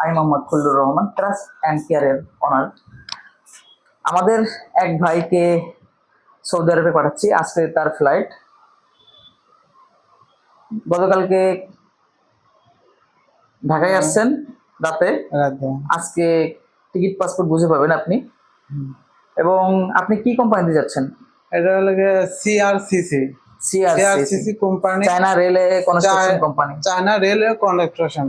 আমি Mohammad Khullur Rahman trust and কেয়ারের owner আমাদের এক ভাইকে সৌদি আরবে পাঠাচ্ছি আজকে তার ফ্লাইট গতকালকে ঢাকায় আসছেন রাতে। আজকে টিকিট পাসপোর্ট বুঝে পাবেন আপনি। এবং আপনি কি কোম্পানিতে যাচ্ছেন? এটা হলো CRCC CRC CRCC company China রেলে construction company China rail construction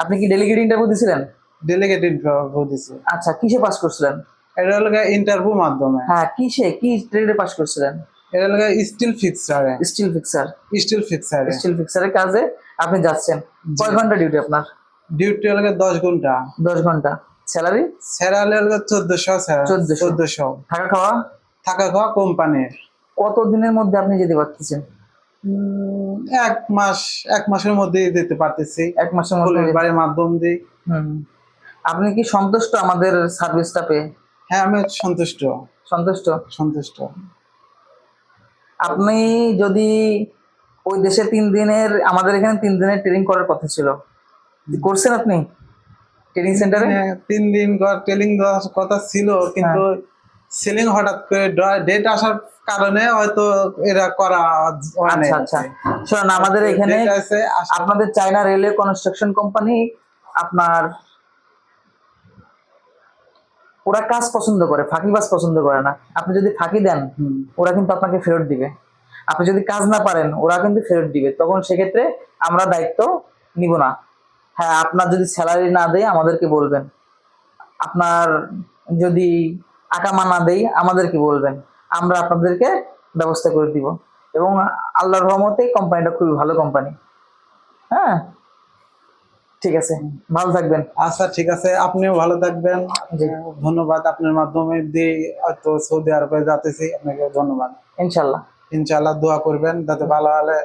আপনি কি ডেলিগেট ইন্টারভিউ দিছিলেন? ডেলিগেট ইন্টারভিউ দিছে। আচ্ছা কিসে পাস করছিলেন? এটা হলো ইন্টারভিউ মাধ্যমে। হ্যাঁ কিসে? কি ট্রেডে পাস করছিলেন? এটা হলো স্টিল ফিক্সারে স্টিল ফিক্সার স্টিল ফিক্সারে স্টিল ফিক্সারের কাজে আপনি যাচ্ছেন। কয় ঘণ্টা ডিউটি আপনার? ডিউটি হলো দশ ঘণ্টা। দশ ঘণ্টা। স্যালারি স্যালারি হলো চোদ্দশো 1400 চোদ্দশো। থাকা খাওয়া? থাকা খাওয়া কোম্পানির কত দিনের মধ্যে আপনি যেতে পারতেছেন? এক মাস এক মাসের মধ্যেই দিতে পারতেছি। এক মাসের মধ্যে বাড়ির মাধ্যম দিয়ে আপনি কি সন্তুষ্ট আমাদের সার্ভিসটা পেয়ে হ্যাঁ আমি সন্তুষ্ট। সন্তুষ্ট? সন্তুষ্ট। আপনি যদি ওই দেশে তিন দিনের আমাদের এখানে তিন দিনের ট্রেনিং করার কথা ছিল। করছেন আপনি? ট্রেনিং সেন্টারে হ্যাঁ, তিন দিন টেলিং দেওয়ার কথা ছিল কিন্তু সেলিং হঠাৎ করে ডেট আসার কারণে হয়তো এরা করা হয় আচ্ছা আচ্ছা। শোনেন আমাদের এখানে আপনাদের চায়না রেলওয়ে কনস্ট্রাকশন কোম্পানি আপনার ওরা কাজ পছন্দ করে ফাঁকি ফাঁকিবাজ পছন্দ করে না। আপনি যদি ফাঁকি দেন ওরা কিন্তু আপনাকে ফেরত দিবে। আপনি যদি কাজ না পারেন ওরা কিন্তু ফেরত দিবে। তখন সেক্ষেত্রে আমরা দায়িত্ব নিব না। হ্যাঁ আপনার যদি স্যালারি না দেয় আমাদেরকে বলবেন। আপনার যদি আকামা না দেই আমাদেরকে বলবেন? আমরা আপনাদেরকে ব্যবস্থা করে দিব। এবং আল্লাহর রহমতে কোম্পানিটা খুবই ভালো কোম্পানি হ্যাঁ? ঠিক আছে ভালো থাকবেন। আচ্ছা ঠিক আছে। আপনিও ভালো থাকবেন। ধন্যবাদ আপনার মাধ্যমে দিয়ে হয়তো সৌদি আরবে যাতেছি আপনাকে ধন্যবাদ। ইনশাল্লাহ। ইনশাআল্লাহ দোয়া করবেন যাতে ভালো ভালো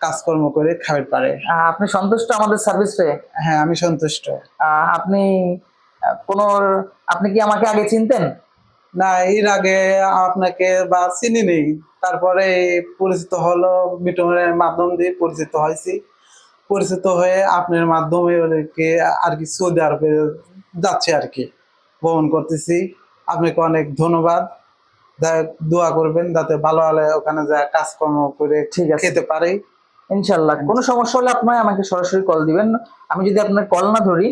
কাজকর্ম করে খাবার পারে। আপনি সন্তুষ্ট আমাদের সার্ভিস পেয়ে? হ্যাঁ আমি সন্তুষ্ট। আপনি কোনো আপনি কি আমাকে আগে চিনতেন? না এর আগে আপনাকে বা চিনি নেই তারপরে পরিচিত হলো মিটনের মাধ্যম দিয়ে পরিচিত হয়েছি। পরিচিত হয়ে আপনার মাধ্যমে ওদেরকে আর কি সৌদি আরবে যাচ্ছে আর কি ভ্রমণ করতেছি। আপনাকে অনেক ধন্যবাদ। দোয়া করবেন যাতে ভালো ভালো ওখানে যা কাজকর্ম করে ঠিক আছে। খেতে পারি। ইনশাল্লাহ কোনো সমস্যা হলে আপনি আমাকে সরাসরি কল দিবেন। আমি যদি আপনার কল না ধরি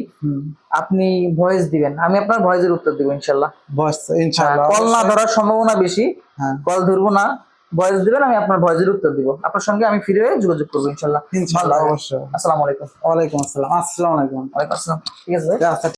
আপনি ভয়েস দিবেন। আমি আপনার ভয়েসের উত্তর দিব ইনশাল্লাহ বস ইনশাআল্লাহ। কল না ধরার সম্ভাবনা বেশি। হ্যাঁ। কল ধরবো না। ভয়েস দিবেন আমি আপনার ভয়েসের উত্তর দিব। আপনার সঙ্গে আমি ফিরে যোগাযোগ করব ইনশাল্লাহ ইনশাআল্লাহ ভালো অবশ্যই। আসসালামু আলাইকুম। ওয়ালাইকুম আসসালাম। আসসালামু আলাইকুম। ওয়ালাইকুম আসসালাম। ঠিক আছে? আচ্ছা